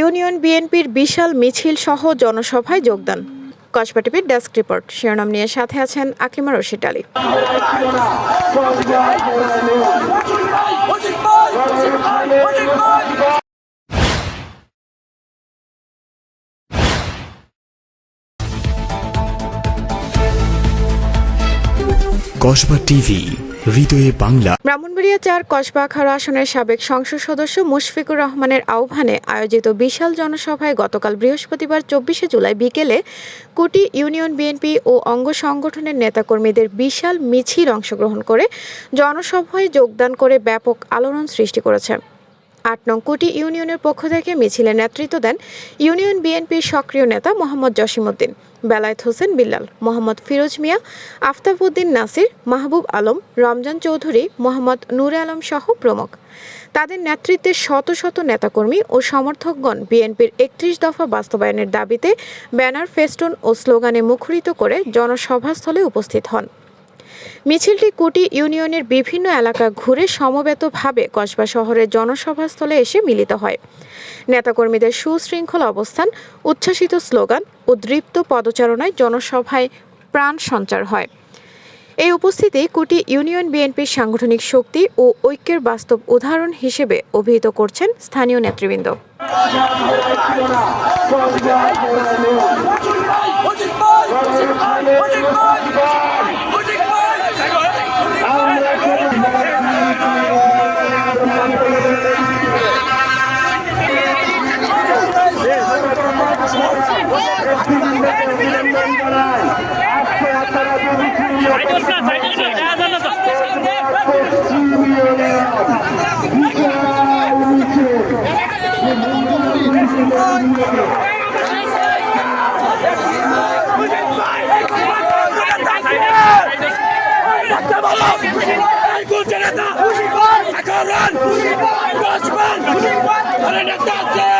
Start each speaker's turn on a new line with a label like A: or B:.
A: Union বিএনপির বিশাল মিছিল সহ জনসভায় যোগদান। কসবা টিভির ডেস্ক রিপোর্ট। শিরোনাম নিয়ে সাথে আছেন আকিমা রশিদ আলী।
B: কসবা টিভি হৃদয়ে বাংলা।
A: ব্রাহ্মণবাড়িয়া চার কসবা আখাড়া আসনের সাবেক সংসদ সদস্য মুশফিকুর রহমানের আহ্বানে আয়োজিত বিশাল জনসভায় গতকাল বৃহস্পতিবার চব্বিশে জুলাই বিকেলে কুটি ইউনিয়ন বিএনপি ও অঙ্গ সংগঠনের নেতাকর্মীদের বিশাল মিছিল অংশগ্রহণ করে জনসভায় যোগদান করে ব্যাপক আলোড়ন সৃষ্টি করেছে। আট নং কুটি ইউনিয়নের পক্ষ থেকে মিছিলে নেতৃত্ব দেন ইউনিয়ন বিএনপির সক্রিয় নেতা মোহাম্মদ জসিমউদ্দিন, বেলায়েত হোসেন বিল্লাল, মোহাম্মদ ফিরোজ মিয়া, আফতাবউদ্দিন নাসির, মাহবুব আলম, রমজান চৌধুরী, মোহাম্মদ নূরে আলম সহ প্রমুখ। তাদের নেতৃত্বে শত শত নেতাকর্মী ও সমর্থকগণ বিএনপির একত্রিশ দফা বাস্তবায়নের দাবিতে ব্যানার ফেস্টুন ও স্লোগানে মুখরিত করে জনসভাস্থলে উপস্থিত হন। মিছিলটি কুটি ইউনিয়নের বিভিন্ন এলাকা ঘুরে সমবেতভাবে কসবা শহরের জনসভাস্থলে এসে মিলিত হয়। নেতাকর্মীদের সুশৃঙ্খল অবস্থান, উচ্ছ্বাসিত স্লোগান ও দৃপ্ত পদচারণায় জনসভায় প্রাণ সঞ্চার হয়। এই উপস্থিতি কুটি ইউনিয়ন বিএনপির সাংগঠনিক শক্তি ও ঐক্যের বাস্তব উদাহরণ হিসেবে অভিহিত করছেন স্থানীয় নেতৃবৃন্দ। মুসলমানদেরকে অভিনন্দন জানাই আজকে আপনারা যদি Go run! Go run! Go run! Go run!